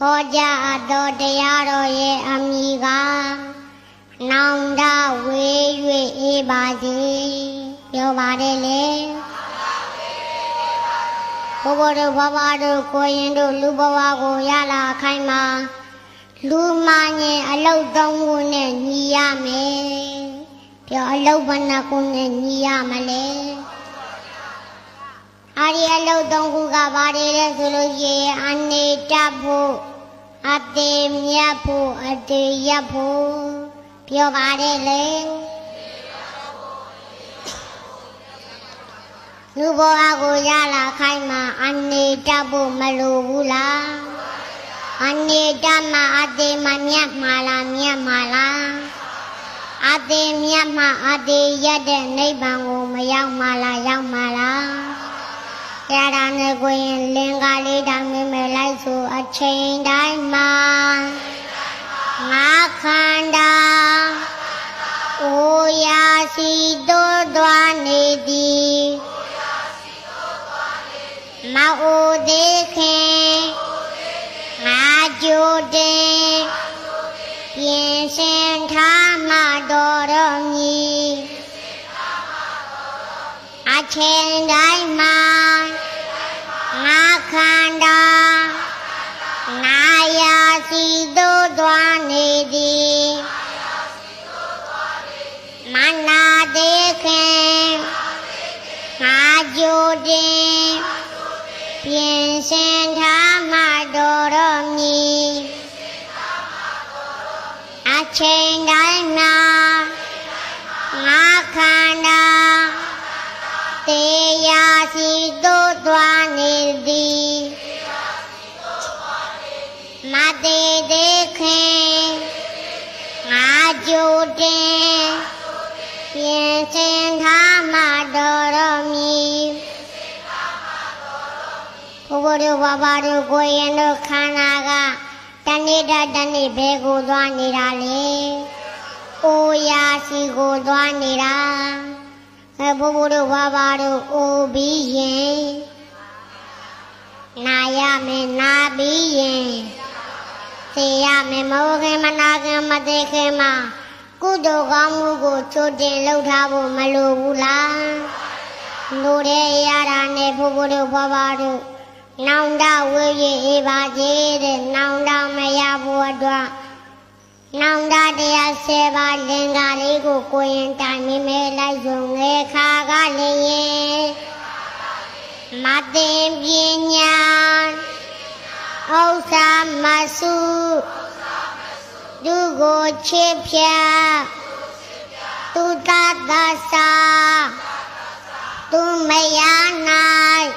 ဟောကြားအပ်သောတရားတော်ရဲ့အမည်ကနောင်တဝေး၍အေးပါစေပြောပါတယ်လေဘုဘတို့ဘဘတို့ကိုရင်တို့လူဘဝကိုရလာခိုင်းမှာလူမငင်အလုတ်သုံးခုနဲ့ညီရမယ်ပြောအလုတ်ဘဏ္ဍခုနဲ့ညီရမလဲ အာရီအလုတ်သုံးခုကပါတယ်လဲဆိုလို့ရှိရင်အနေတတ်ဖို့အသေးမြတ်ဖို့အသေးရဖို့ပြောပါတယ်လေလူဘဝကိုရလာခိုင်းမှာအနေတတ်ဖို့မလိုဘူးလားအနေတတ်မှာအသေးမမြတ်မှာလားမြတ်မှာလားအသေးမြတ်မှာအသေးရတဲ့နိဗ္ဗာန်ကိုမရောက်မှာလားရောက်မှာလား ရတာနဲ့ကိုရင်လင်္ကာလေးတောင်မြင်မဲ့လိုက်ဆိုအချိန်တိုင်းမှာငါခန္ဓာအိုရာစီတို့သွားနေသည်မအိုသေးခင်ငါကြိုတင်ပြင်ဆင်ထားမှတော်တော်မူအချိန်တိုင်းမှာ ငါခန္ဓာနာယာစီတို့သွားနေသည်မနာသေးခင်ငါ ကြိုတင်ပြင်ဆင်ထားမှတော်တော်မူအချိန်တိုင်းမှာငါခန္ဓာတေယာစီတို့သွားနေသည်မသေးသေးခင်ငါကြိုတင်ပြင်ဆင်ထားမှတော်တော်မူဘုရားတို့ဘာဘာတို့ကိုရင်တို့ခန္ဓာကတနေ့တတနေ့ဘဲကိုသွားနေတာလေ။အိုရာစီကိုသွားနေတာ။အဲဘိုးဘိုးတို့ဘာဘာတို့အိုပြီးရင် နာရမယ်နာပြီးရင်သိရမယ်မဟုတ်ခင်မနာခင်မသိခင်မှာကုသိုလ်ကောင်းမှုကိုချိုးတင်လှုပ်ထားဖို့မလိုဘူးလား။လူတဲ့ရတာနဲ့ဘိုးဘိုးတို့ဘာဘာတို့နောင်တဝေးရအေးပါစေတဲ့နောင်တမရဘူးအတွက်နောင်တတရားဆယ်ပါးလင်္ကာလေးကိုကိုရင်တိုင်မိမဲလိုက်စုံငယ်ခါကလည်းရင် မသိပညာဥစ္စာမစုသူကိုချစ်ဖြတ်သူတတ်သစာသူမရနိုင်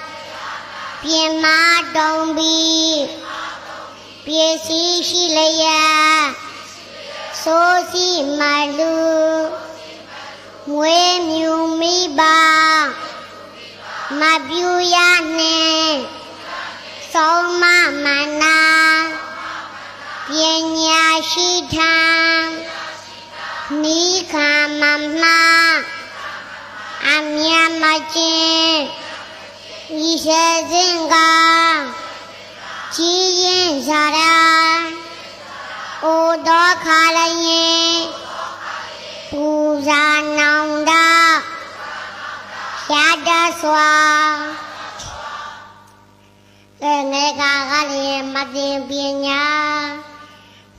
ပြင်မတုံပြီးပစ္စည်းရှိလျက်ဆိုစီမလူမွေးမြူမိပါ မပြူရနဲ့ဆုံးမမနာပညာရှိထံနိခာမမအမြတ်မချင်းဤစေစဉ်ကကြည်ရင်စာရာအိုတော်ခါလည်းရင်ပူဇာနောင်တာ ရှားတစွာအဲငယ်ကကလည်းမသိပညာ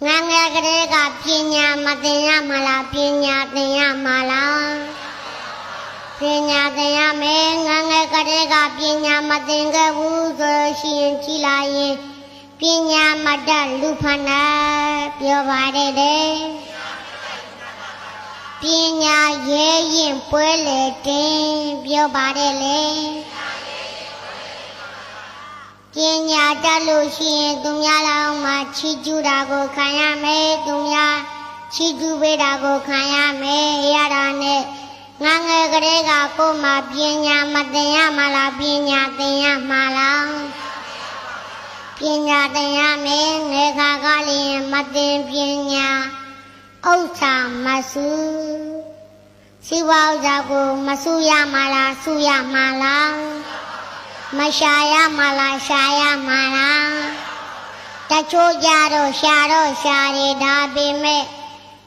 ငငယ်ကလေးကပညာမသိရမလားပညာသင်ရမလားပညာသင်ရမယ်ငငယ်ကလေးကပညာမသင်ခဲ့ဘူးဆိုလို့ရှိရင်ကြည်လာရင်ပညာမတတ်လူဖနာပြောပါတယ်တဲ့ ပညာရဲရင်ပွဲလေတင်ပြောပါတယ်လေပညာတတ်လို့ရှိရင်သူများလောင်းမှာချီးကျူးတာကိုခံရမယ်သူများချီးကျူးပေးတာကိုခံရမယ်ရတာနဲ့ငငယ်ကလေးကကိုယ်မှာပညာမသင်ရမလားပညာသင်ရမှာလားပညာသင်ရမယ်ငယ်ခါကလည်းမသင်ပညာ ဥစ္စာမစုစီဝါဥစ္စာကိုမစုရမလားစုရမှာလားမရှာရမလားရှာရမှာလားတချို့ကြတော့ရှာတော့ရှာရဒါပေမဲ့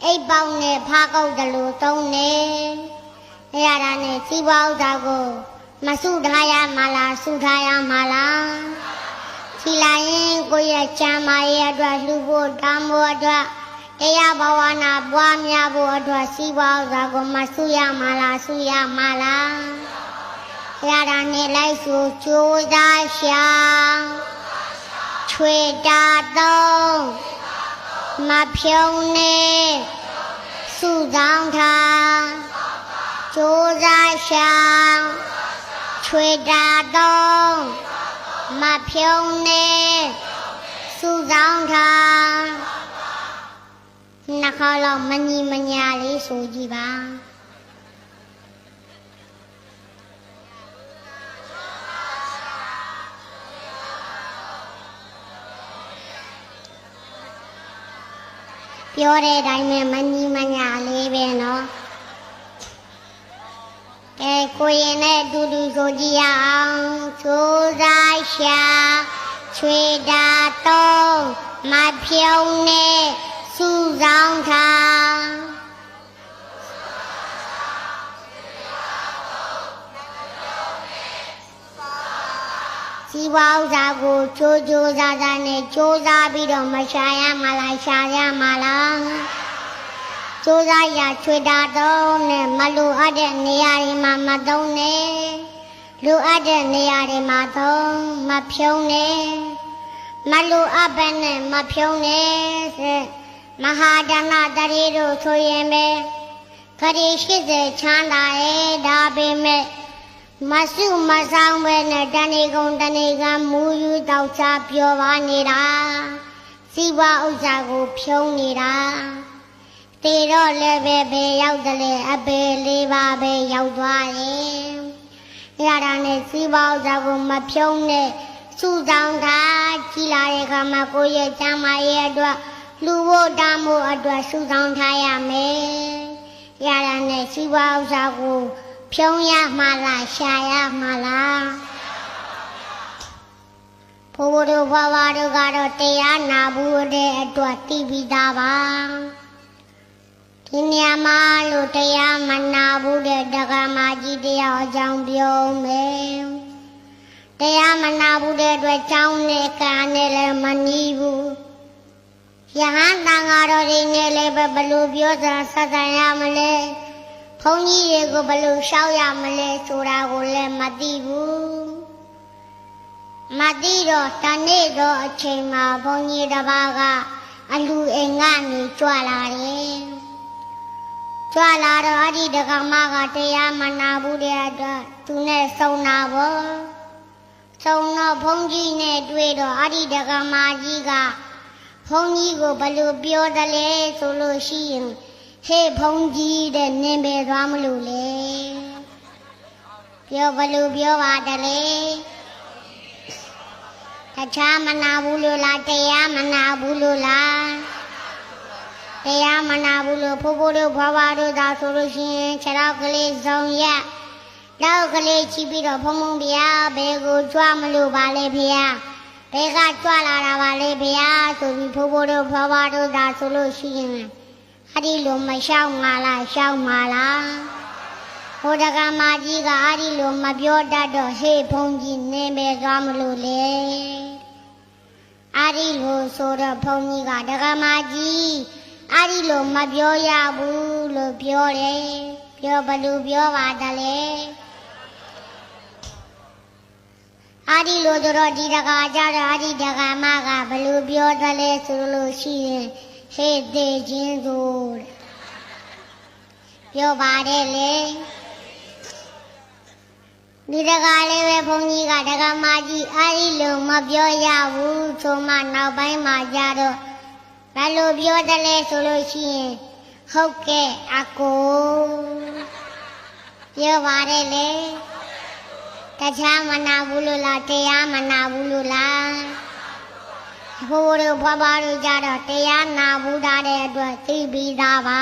အိပ်ပေါက်နဲ့ဖားကောက်တယ်လို့သုံးနေအဲ့ရတာနဲ့စီးပွားဥစ္စာကိုမဆုထားရမှာလားဆုထားရမှာလားချီလာရင်ကိုယ့်ရဲ့ချမ်းမာရဲ့အတွက်လှူဖို့တောင်းဖို့အတွက် တရားဘဝနာပွားများဖို့အတွက်စီးပွားဥစ္စာကိုမဆုရမှာလားဆုရမှာလားရတာနဲ့လိုက်ဆိုကြိုးစားရှာချွေတာတော့မဖြုံနေစုဆောင်ထားကြိုးစားရှာချွေတာတော့မဖြုံနေစုဆောင်ထား နှစ်ခါလောက်မညီမညာလေးဆိုကြည့်ပါပြောတဲ့အတိုင်းပဲမညီမညာလေးပဲနော်ကဲကိုရင်နဲ့အတူတူဆိုကြည့်ရအောင်ချိုးစားရှာချွေတာတော့မဖြုံနဲ့ စုဆောင်ထားစီဝါဥစားကိုချိုးချိုးစားစားနဲ့ကြိုးစားပြီးတော့မရှာရမှာလားရှာရမှာလားကြိုးစားရချွေတာတော့နဲ့မလိုအပ်တဲ့နေရာတွေမှာမသုံးနဲ့လိုအပ်တဲ့နေရာတွေမှာသုံးမဖြုံးနဲ့မလိုအပ်ဘဲနဲ့မဖြုံးနဲ့ဆက် မဟာဒါနတရေတို့ဆိုရင်ပဲခရီး80ချမ်းသာရဲ့ဒါပေမဲ့မဆုမဆောင်ပဲနဲ့တဏီကုံတဏီကမူယူတောက်ချပျော်ပါနေတာစီးပွားဥစ္စာကိုဖြုံးနေတာတေတော့လည်းပဲပဲရောက်တယ်လေအပေလေးပါပဲရောက်သွားရဲ့ရတာနဲ့စီးပွားဥစ္စာကိုမဖြုံးနဲ့စုဆောင်တာကြီးလာတဲ့အခါမှာကိုယ့်ရဲ့ကျမ်းမာရဲ့အတွက် လူဖို့တားမှုအတွက်စုဆောင်ထားရမယ်ရတာနဲ့စီးပွားဥစ္စာကိုဖြုံးရမှာလားရှာရမှာလားဘိုးဘိုးတို့ဘဝတို့ကတော့တရားနာဖို့တဲ့အတွက်တည်ပြီးသားပါဒီနေရာမှာလို့တရားမနာဘူးတဲ့တက္ကမကြီးတရားအကြောင်းပြောမယ်တရားမနာဘူးတဲ့အတွက်ကြောင်းနဲ့ကံနဲ့လည်းမနီးဘူး ယဟန်တန်ဃာတော်တွေနဲ့လည်းပဲဘလို့ပြောစရာဆက်ဆံရမလဲဘုန်းကြီးတွေကိုဘလို့ရှောက်ရမလဲဆိုတာကိုလည်းမသိဘူးမသိတော့တနေ့တော့အချိန်မှာဘုန်းကြီးတစ်ပါးကအလူအိမ်ကနေကြွလာတယ်ကြွလာတော့အဒီတက္ကမကတရားမနာဘူးတဲ့အတွက်သူနဲ့ဆုံတာပေါ့ဆုံတော့ဘုန်းကြီးနဲ့တွေ့တော့အဒီတက္ကမကြီးက ဘုန်းကြီးကိုဘလို့ပြောတယ်လဲဆိုလို့ရှိရင်ဟေးဘုန်းကြီးတဲ့နင်ပဲသွားမလို့လေပြောဘလို့ပြောပါတယ်လေတခြားမနာဘူးလို့လားတရားမနာဘူးလို့လားတရားမနာဘူးလို့ဖိုးဖိုးတို့ဘွားဘွားတို့သာဆိုလို့ရှိရင်ခြေထောက်ကလေးစုံရက်လောက်ကလေးချီပြီးတော့ဖုံဖုံဗျာဘယ်ကိုကြွမလို့ပါလဲဗျာ ဘယ်ကကြွလာတာပါလဲဗျာဆိုပြီးဖိုးဖိုးတို့ဘွားဘွားတို့သာဆိုလို့ရှိရင်အဲ့ဒီလိုမလျှောက်မှာလားလျှောက်မှာလားဟိုတကမာကြီးကအဲ့ဒီလိုမပြောတတ်တော့ဟေးဘုန်းကြီးနင်းပဲသွားမလို့လေအဲ့ဒီလိုဆိုတော့ဘုန်းကြီးကတကမာကြီးအဲ့ဒီလိုမပြောရဘူးလို့ပြောတယ်ပြောဘလို့ပြောပါတယ်လေ အဲ့ဒီလိုဆိုတော့ဒီတကာကြတော့အဲ့ဒီတကာမကဘလို့ပြောတယ်လဲဆိုလို့ရှိရင်ဟေ့သေးခြင်းဆိုတဲ့ပြောပါတယ်လေဒီတကားလေးပဲဘုန်းကြီးကတကားမကြီးအဲ့ဒီလိုမပြောရဘူးဆိုမှနောက်ပိုင်းမှာကြတော့ဘယ်လိုပြောတယ်လဲဆိုလို့ရှိရင်ဟုတ်ကဲ့အကိုပြောပါတယ်လေ တခြားမနာဘူးလို့လားတရားမနာဘူးလို့လားဘိုးတို့ဘွားဘွားတို့ကြတော့တရားနာဘူးတာတဲ့အတွက်သိပြီးသားပါ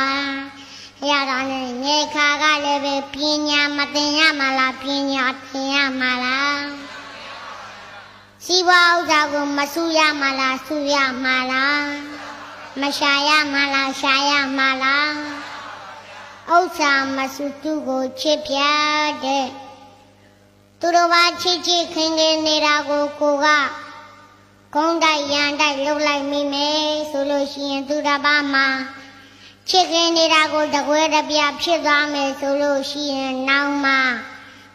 ရတာနဲ့ငယ်ခါကလည်းပဲပညာမသင်ရမှာလားပညာသင်ရမှာလားစီးပွားဥစ္စာကိုမဆူရမှာလားဆူရမှာလားမရှာရမှာလားရှာရမှာလားဥစ္စာမဆူသူကိုချစ်ပြတဲ့ သူတော်ဘာချစ်ချစ်ခင်ခင်နေတာကိုကိုကကုန်းတိုက်ရန်တိုက်လှုပ်လိုက်မိမယ်ဆိုလို့ရှိရင်သူတစ်ပါးမှာချစ်ခင်နေတာကိုတကွဲတပြဖြစ်သွားမယ်ဆိုလို့ရှိရင်နောက်မှ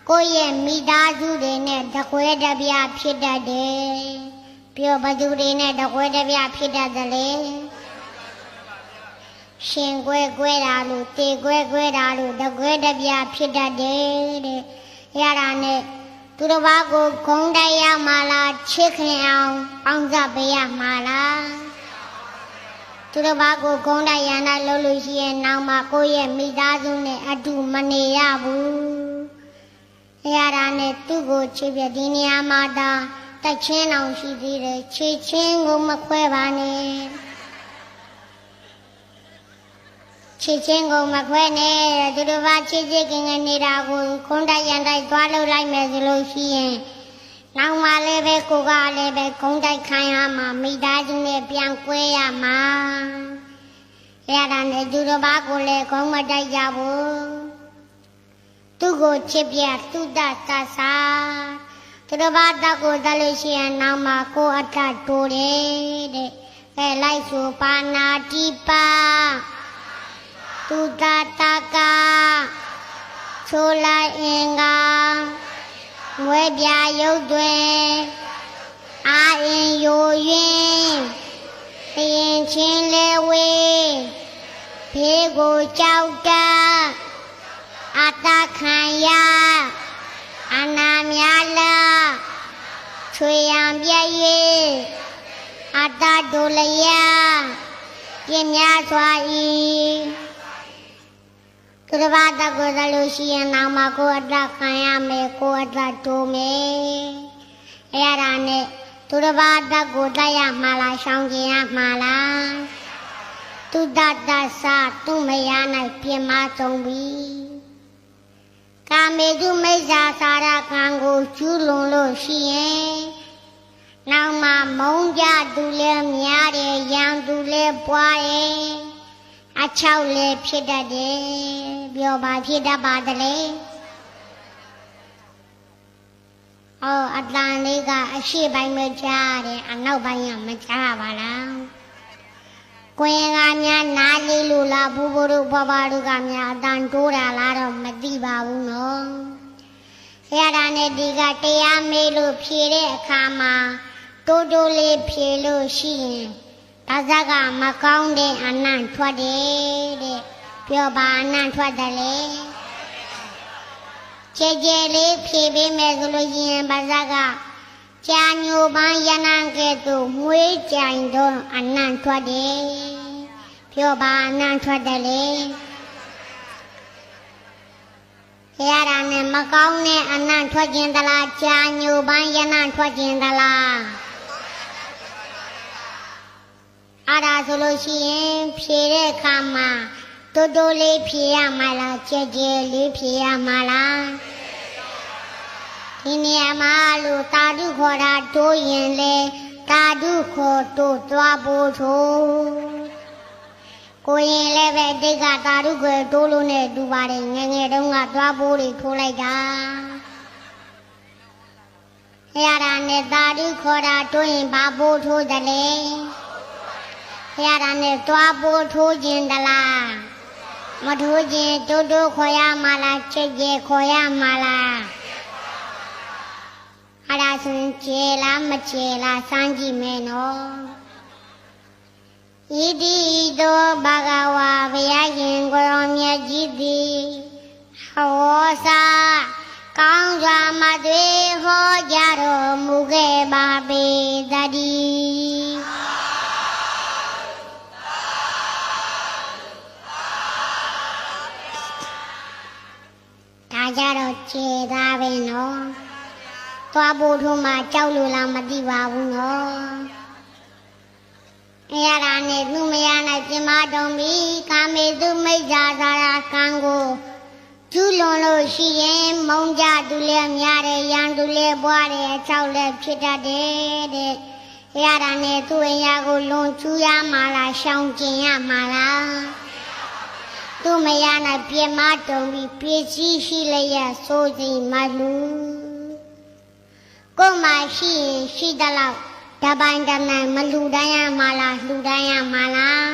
ကိုယ့်ရဲ့မိသားစုတွေနဲ့တကွဲတပြဖြစ်တတ်တယ်ပြောဘသူတွေနဲ့တကွဲတပြဖြစ်တတ်တယ်လေရှင်ကွဲကွဲတာလို့တေကွဲကွဲတာလို့တကွဲတပြဖြစ်တတ်တယ်တဲ့ရတာနဲ့ သူတစ်ပါးကိုဂုံတိုက်ရမှာလားချစ်ခင်အောင်ပေါင်းစပ်ပေးရမှာလားသူတစ်ပါးကိုဂုံတိုက်ရန်တာလုပ်လို့ရှိရင်နောက်မှကိုယ့်ရဲ့မိသားစုနဲ့အတူမနေရဘူးရတာနဲ့သူ့ကိုချစ်ပြဒီနေရာမှာဒါတက်ချင်းအောင်ရှိသေးတယ်ချစ်ချင်းကိုမခွဲပါနဲ့ ချစ်ချင်းကိုမခွဲနဲ့သူတို့ဘာချစ်ချစ်ခင်ခင်နေတာကိုခွန်းတိုက်ရန်တိုက်သွားလို့လိုက်မယ်ဆိုလို့ရှိရင်နောက်မှလည်းပဲကိုကလည်းပဲခုံးတိုက်ခံရမှာမိသားစုနဲ့ပြန်ကွဲရမှာရတာနဲ့သူတို့ဘာကိုလည်းခုံးမတိုက်ကြဘူးသူ့ကိုချစ်ပြသူ့တသဆာသူတို့ဘာတက်ကိုတက်လို့ရှိရင်နောက်မှကိုအထတိုးတယ်တဲ့အဲလိုက်ဆိုပါနာတိပါ သူတတကဆိုလိုက်အင်္ဂါငွေပြရုပ်တွင်အာအင်ယိုယင်းတရင်ချင်းလဲဝေးဖေးကိုကြောက်တာအတခံရအနာများလာချွေရန်ပြည့်၍အတဒုလျာပညာစွာ၏ သူတစ်ပါးတက်ကိုသလို့ရှိရင်နောက်မှကိုယ်အတက်ခံရမယ်ကိုယ်အတက်တိုးမယ်အဲ့ဒါနဲ့သူတစ်ပါးတက်ကိုတက်ရမှာလားရှောင်ကျင်ရမှာလားသူတတသသူမရနိုင်ပြင်မဆုံးပြီကာမေတုမိစ္ဆာစာရကံကိုကျူးလွန်လို့ရှိရင်နောက်မှမုံကြသူလည်းများတယ်ရံသူလည်းပွားတယ် အချောက်လည်းဖြစ်တတ်တယ်ပြောပါဖြစ်တတ်ပါတလေဟောအတန်လေးကအရှိပိုင်းမကြားတယ်အနောက်ပိုင်းကမကြားပါလားကွင်ကများနားလေးလို့လားဘူဘူတို့ဘဘတို့ကများအတန်တိုးတာလားတော့မသိပါဘူးနော်ဆရာတော်နဲ့ဒီကတရားမေးလို့ဖြေတဲ့အခါမှာတိုးတိုးလေးဖြေလို့ရှိရင် ဒါဇက်ကမကောင်းတဲ့အနံ့ထွက်တယ်တဲ့ပြောပါအနံ့ထွက်တယ်လေကြဲကြဲလေးဖြေပေးမယ်ဆိုလို့ရှိရင်ဘာဇက်ကကြာညိုပန်းရနံကဲ့သို့မွေးကြိုင်တော့အနံ့ထွက်တယ်ပြောပါအနံ့ထွက်တယ်လေရရနဲ့မကောင်းတဲ့အနံ့ထွက်ခြင်းတလားကြာညိုပန်းရနံ့ထွက်ခြင်းတလား အဲ့ဒါဆိုလို့ရှိရင်ဖြေတဲ့အခါမှာတိုးတိုးလေးဖြေရမှာလားကြဲကြဲလေးဖြေရမှာလားဒီနေရာမှာလို့တာဓုခေါ်တာတိုးရင်လေတာဓုခေါ်တိုးသွားဖို့ထို့ကိုရင်လည်းပဲတိတ်ကတာဓုခေါ်တိုးလို့နဲ့တူပါတယ်ငယ်ငယ်တုန်းကသွားဖို့တွေထိုးလိုက်တာရတာနဲ့တာဓုခေါ်တာတိုးရင်ဘာဖို့ထိုးတယ်လဲ ဖရာတာနဲ့တွားပိုးထိုးခြင်းတလားမထိုးခြင်းတိုးတိုးခေါ်ရမှာလားချစ်ကြခေါ်ရမှာလားအဲ့ဒါဆိုရင်ကျေလားမကျေလားစမ်းကြည့်မယ်နော်ဣတိတောဘဂဝါဘုရားရှင်ကိုရောမြတ်ကြီးသည်ဟောစာကောင်းစွာမသွေဟောကြားတော်မူခဲ့ပါပေတည်း ကြတော့ခြေသားပဲနော်သွားဖို့ထုံးမှာကြောက်လို့လားမသိပါဘူးနော်အဲရတာနဲ့သူမရနိုင်ပြင်မတော်မီကာမေသူမိစ္ဆာသာရကံကိုကျကျူးလွန်လို့ရှိရင်မုံကြသူလည်းများတယ်ရန်သူလည်းပွားတယ်အချောက်လည်းဖြစ်တတ်တယ်တဲ့ရတာနဲ့သူ့အရာကိုလွန်ကျူးရမှာလားရှောင်ကျင်ရမှာလား သူမရနိုင်ပြမတုံပြီးပြည့်စည်ရှိလျက်စိုးစိမ်မလူကိုယ်မှရှိရင်ရှိသလောက်တပိုင်းတနိုင်မလူတိုင်းရမှာလားလူတိုင်းရမှာလား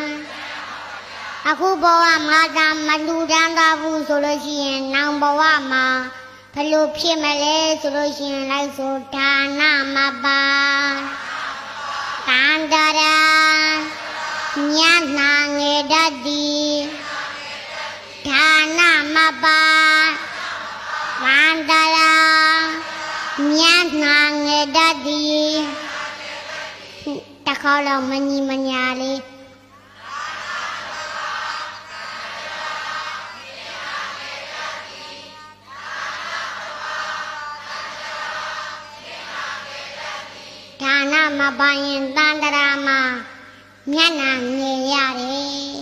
အခုဘဝမှာသာမလူတန်းသွားဘူးဆိုလို့ရှိရင်နောင်ဘဝမှာဘယ်လိုဖြစ်မလဲဆိုလို့ရှိရင်လိုက်ဆိုဒါနမပါတန်တရာညနာငေတတ်သည် ဒါနမပါတန်တရာညနာငေတတ်သည်တခေါက်တော့မညီမညာလေးဒါနမပိုင်ရင်တန်တရာမှာမျက်နှာငယ်ရတယ်။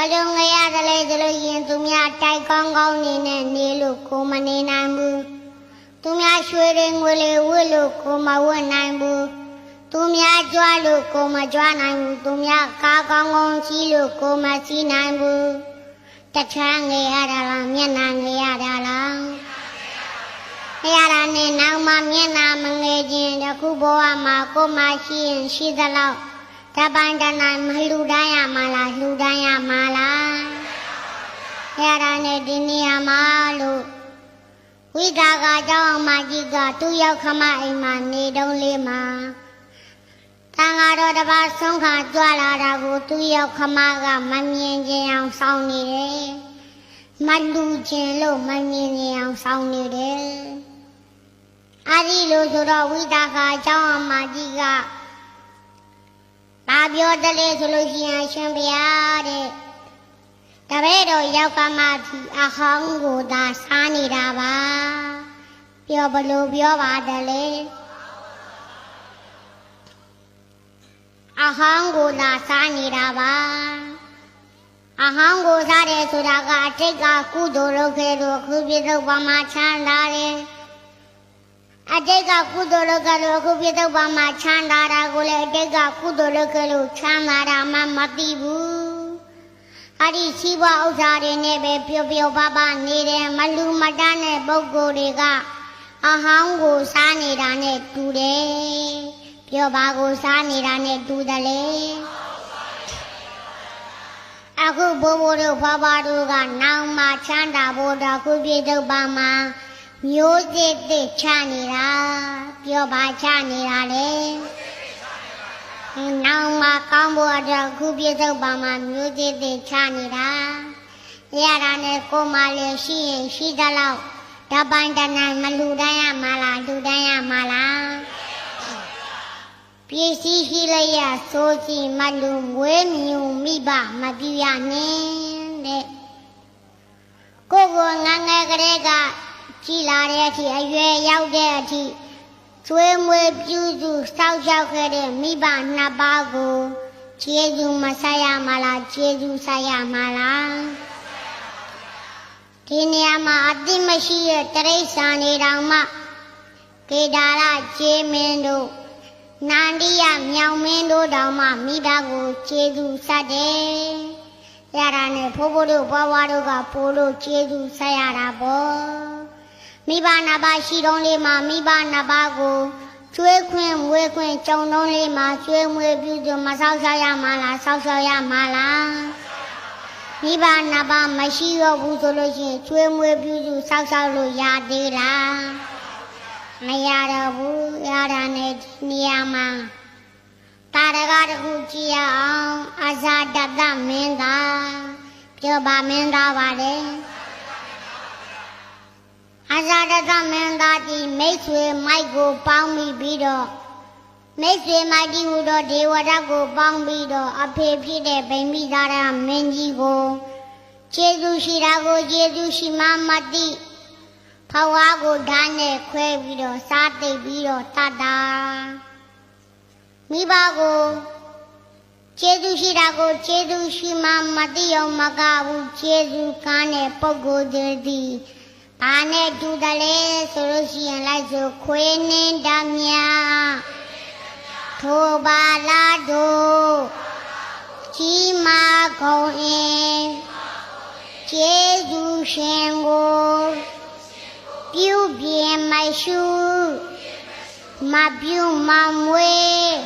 ဘာလို့ငယ်ရတယ်လဲဆိုလို့ရင်သူများတိုက်ကောင်းကောင်းနေနဲ့နေလို့ကိုမနေနိုင်ဘူး။သူများရွှေတွေငွေတွေဝတ်လို့ကိုမဝတ်နိုင်ဘူး။သူများကြွားလို့ကိုမကြွားနိုင်ဘူး။သူများကားကောင်းကောင်းစီးလို့ကိုမစီးနိုင်ဘူး။တခြားငယ်ရတာလားမျက်နှာငယ်ရတာလား။ရတာနဲ့နောက်မှမျက်နာမငယ်ခြင်းတခုဘဝမှာကိုယ်မရှိရင်ရှိသလောက် တပန်တနာမလူတိုင်းရမလားလူတိုင်းရမလားရတာနဲ့ဒီနေရာမှာလို့ဝိဒါကကြောင့်မကြီးကသူ့ရောက်ခမအိမ်မှာနေတုံးလေးမှာတန်ဃာတော်တပါးဆုံးခါကြွလာတာကိုသူ့ရောက်ခမကမမြင်ခြင်းအောင်စောင့်နေတယ်မလူခြင်းလို့မမြင်ခြင်းအောင်စောင့်နေတယ်အဲဒီလိုဆိုတော့ဝိဒါကအကြောင်းအမကြီးက ဒါပြောတယ်လေဆိုလို့ရှိရင်ရှင်ဘုရားတဲ့တပည့်တော်ရောက်ကမှဒီအဟောင်းကိုသာစားနေတာပါပြောဘလို့ပြောပါတယ်လေအဟောင်းကိုသာစားနေတာပါအဟောင်းကိုစားတယ်ဆိုတာကအတိတ်ကကုသိုလ်လုပ်ခဲ့လို့အခုပြည့်စုံပါမှချမ်းသာတယ် အတိတ်ကကုသိုလ်လုပ်ကြလို့အခုပြစ္ဆုတ်ပါမှာချမ်းသာတာကိုလည်းအတိတ်ကကုသိုလ်လုပ်ကြလို့ချမ်းသာတာမှမသိဘူး။အဲ့ဒီရှိဘဥစ္စာတွေနဲ့ပဲပျော်ပျော်ပါပါနေတယ်မလူမတန်းတဲ့ပုဂ္ဂိုလ်တွေကအဟောင်းကိုစားနေတာနဲ့တူတယ်။ပျော်ပါကိုစားနေတာနဲ့တူတယ်လေ။အခုဘိုးဘိုးတို့ဖွားဖွားတို့ကနောင်မှချမ်းသာဖို့တော့ခုပြည့်စုံပါမှာ မျိုးစစ်တစ်ချနေတာပြောပါချနေတာလေနောင်မှာကောင်းဖို့အတွက်ခုပြည့်စုံပါမှာမျိုးစစ်တစ်ချနေတာရတာနဲ့ကိုမလည်းရှိရင်ရှိသလောက်တပိုင်းတနိုင်မလူတန်းရမှာလားလူတန်းရမှာလားပစ္စည်းရှိလျက်စိုးစီမလူမွေးမြူမိဘမပြူရနဲ့တဲ့ကိုကိုငငယ်ကလေးက ကြည်လာတဲ့အထိအရွယ်ရောက်တဲ့အထိကျွေးမွေးပြုစုစောက်ရှောက်ခဲ့တဲ့မိဘနှစ်ပါးကိုခြေစုမဆက်ရမှာလားခြေစုဆက်ရမှာလားဒီနေရာမှာအတိမရှိတဲ့တရိษံနေတောင်မှကေဒါရခြေမင်းတို့နန္ဒီယမြောင်မင်းတို့တောင်မှမိဘကိုခြေစုဆက်တယ်ရတာနဲ့ဖိုးဖိုးတို့ဘွားဘွားတို့ကပိုးလို့ခြေစုဆက်ရတာပေါ့ မိဘနှစ်ပါးရှိတုံးလေးမှာမိဘနှစ်ပါးကိုကျွေးခွင့်မွေးခွင့်ကြုံတုံးလေးမှာကျွေးမွေးပြုစုမဆောက်ရှောက်ရမှာလားဆောက်ရှောက်ရမှာလားမိဘနှစ်ပါးမရှိတော့ဘူးဆိုလို့ရှိရင်ကျွေးမွေးပြုစုဆောက်ရှောက်လို့ရသေးလားမရတော့ဘူးရတာနဲ့ဒီနေရာမှာတာရကတခုကြည့်ရအောင်အာဇာတတမင်းသားပြောပါမင်းသားပါလေအ ဇာတသမင်းသားကြီးမိတ်ဆွေမိုက်ကိုပေါင်းပြီးပြီးတော့မိတ်ဆွေမိုက်ကြီးဟူသောဒေဝရတ်ကိုပေါင်းပြီးတော့အဖေဖြစ်တဲ့ဗိမိသားရမင်းကြီးကိုကျေးဇူးရှိတာကိုကျေးဇူးရှိမှမသိဖဝါကိုဓာတ်နဲ့ခွဲပြီးတော့စားသိပ်ပြီးတော့တတ်တာမိဘကိုကျေးဇူးရှိတာကိုကျေးဇူးရှိမှမသိအောင်မကဘူးကျေးဇူးကားတဲ့ပုဂ္ဂိုလ်တွေသည် ဘာနဲ့တူတယ်လဲဆိုလို့ရှိရင်လိုက်ဆိုခွေးနှင်းတမြထိုပါလားတို့ကြီးမာခုံအင်းကျေးဇူးရှင်ကိုပြုပြင်မရှိမပြုတ်မမွေး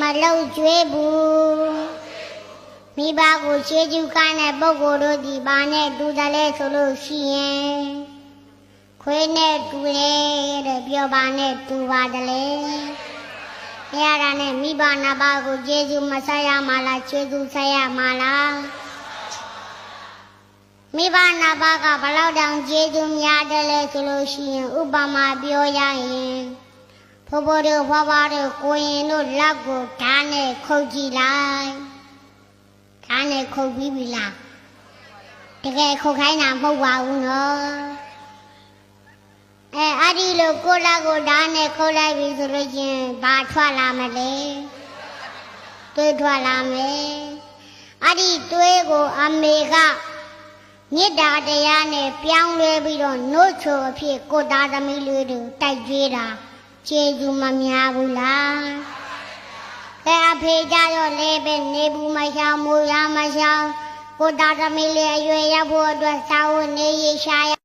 မလုံကျွေးဘူး မိဘကိုရှေးကျူးကားတဲ့ပုဂ္ဂိုလ်တို့ဒီဘာနဲ့တူတယ်လဲဆိုလို့ရှိရင်ခွေးနဲ့တူတယ်တဲ့ပြောပါနဲ့တူပါတယ်လေအဲရတာနဲ့မိဘနာဘကိုကျေးဇူးမဆက်ရမှာလားကျေးဇူးဆက်ရမှာလားမိဘနာဘကဘလောက်တောင်ကျေးဇူးများတယ်လဲဆိုလို့ရှိရင်ဥပမာပြောရရင်ဖိုးဖိုးတို့ဖွားဖွားတို့ကိုရင်တို့လက်ကိုဓာတ်နဲ့ခုတ်ကြည့်လိုက် ဓာတ်နဲ့ခုတ်ပြီးပြီလားတကယ်ခုတ်ခိုင်းတာမဟုတ်ပါဘူးနော်အဲအဲ့ဒီလိုကိုလက်ကိုဓာတ်နဲ့ခုတ်လိုက်ပြီဆိုလို့ချင်းဘာထွက်လာမလဲတွေးထွက်လာမယ်အဲ့ဒီတွေးကိုအမေကမေတ္တာတရားနဲ့ပြောင်းလဲပြီးတော့နှုတ်ချိုအဖြစ်ကိုသားသမီးလေးတို့တိုက်ကြွေးတာကျေးဇူးမများဘူးလား ကဲအဖေကြတော့လေပဲနေဘူးမရှောင်မူရမရှောင်ကိုတာသမီးလေးအရွယ်ရောက်ဖို့အတွက်စာဝတ်နေရရှာရ